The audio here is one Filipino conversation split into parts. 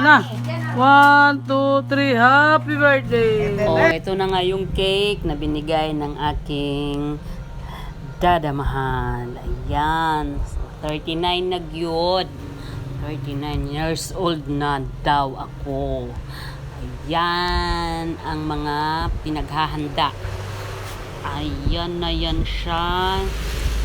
Na. One, two, three. Happy birthday. Oh, ito na nga yung cake na binigay ng aking dadamahan. Ayan. 39 na gyud. 39 years old na daw ako. Ayan ang mga pinaghahanda. Ayan na yan siya.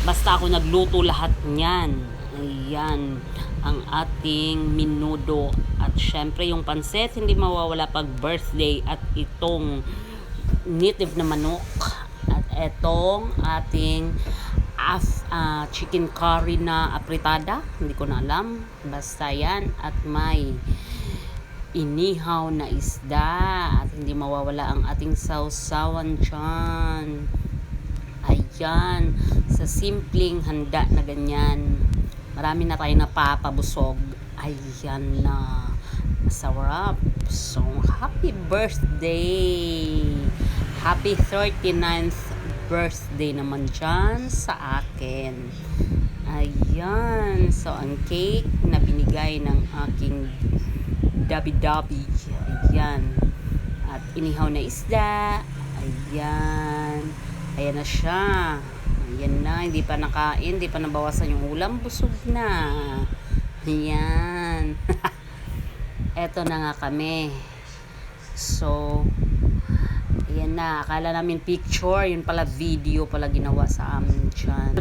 Basta ako nagluto lahat niyan. Ayan ang ating minudo. At syempre yung pansit hindi mawawala pag birthday at itong native na manok. At etong ating af, ah, chicken curry na apritada. Hindi ko na alam. Basta yan at may inihaw na isda. At hindi mawawala ang ating sausawan dyan. Ayan. Sa simpleng handa na ganyan marami na tayo napapabusog. Ayan na. Masarap so happy birthday. Happy 39th birthday naman dyan sa akin. Ayan. So ang cake na binigay ng aking dabi-dabi ayan. At inihaw na isda. Ayan. Ayan na siya ayan na hindi pa nakain hindi pa nabawasan yung ulam busog na. Ayan. Eto na nga kami. So ayan na akala namin picture yun pala video pala ginawa sa amin dyan.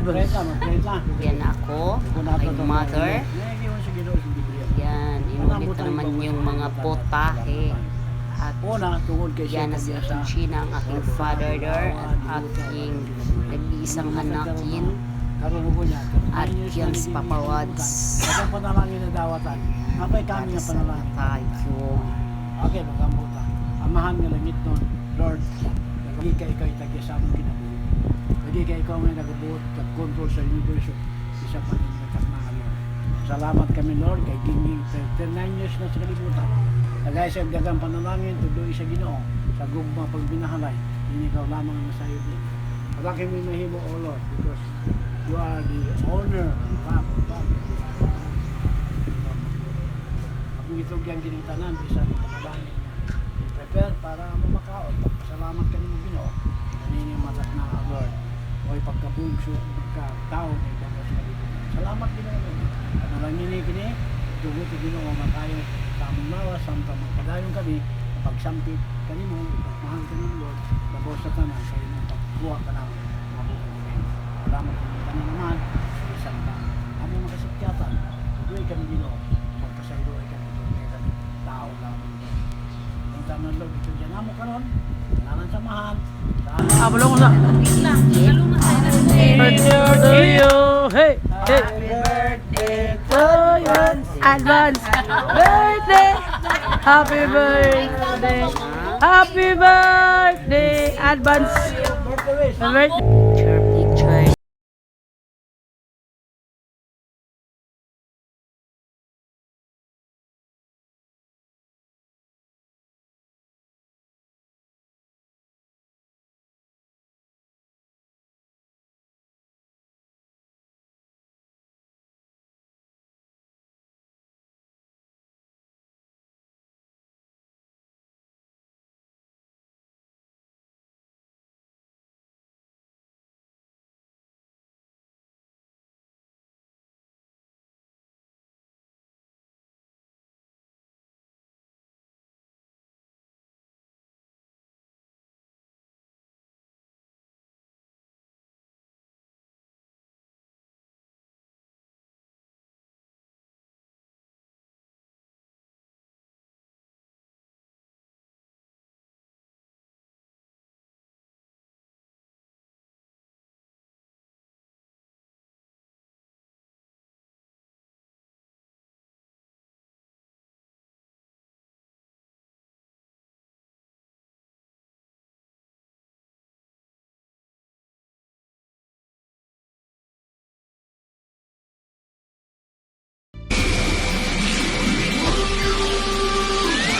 Ayan na ako my mother. yan, inulit na naman yung mga potahe. At Una, tungod kay yan na si aking China, ang aking father there, at aking nag-iisang anakin, Karoon ko niya. at yan si Papa Wads. Ang panalangin na dawatan. Apay kami nga panalangin. Tayo. Okay, magamuta. Amahan nga langit nun. Lord, hindi ka ikaw itagya sa among kinabuhi. Hindi ka ikaw may nagabuot at control sa universo. Isa pa rin na Lord. Salamat kami Lord kay Ginging 39 years na sa kalibutan. Kagaya sa dagang panalangin, tuloy sa ginoo, sa gugma pagbinahalay, hindi ikaw lamang ang masayo din. Pagkakin mo mahimo, O Lord, because you are the owner of Pap, Pap. Kung ito yung ginitanan, isa ng panalangin. Prepare para mamakaon. Pagpasalamat ka mo ginoo, naninimalat na ang Lord. O ipagkabungso ka tao ng Diyos kalibutan. Salamat ginoo. At nalangin kini, tugot ang ginoo makayo sa among nawa, sampa magpadayon kami, pagsampit kanimo, mahal kanimo Lord, labos sa tanan, kayo mong pagkuha ka namin, mabuhay kami. Salamat kami tanan naman, isang ka. Among makasikyatan, tuloy kami ginoo, pagpasaylo ay kami, tuloy kami, tao lamang. Ang tanan Lord, ito dyan amo karon, nanan samahan, sa aming Ah, bulong ko sa. Birthday to you. Hey, hey. To you. Advance. Happy birthday. Happy birthday. Advance. wish. Birthday.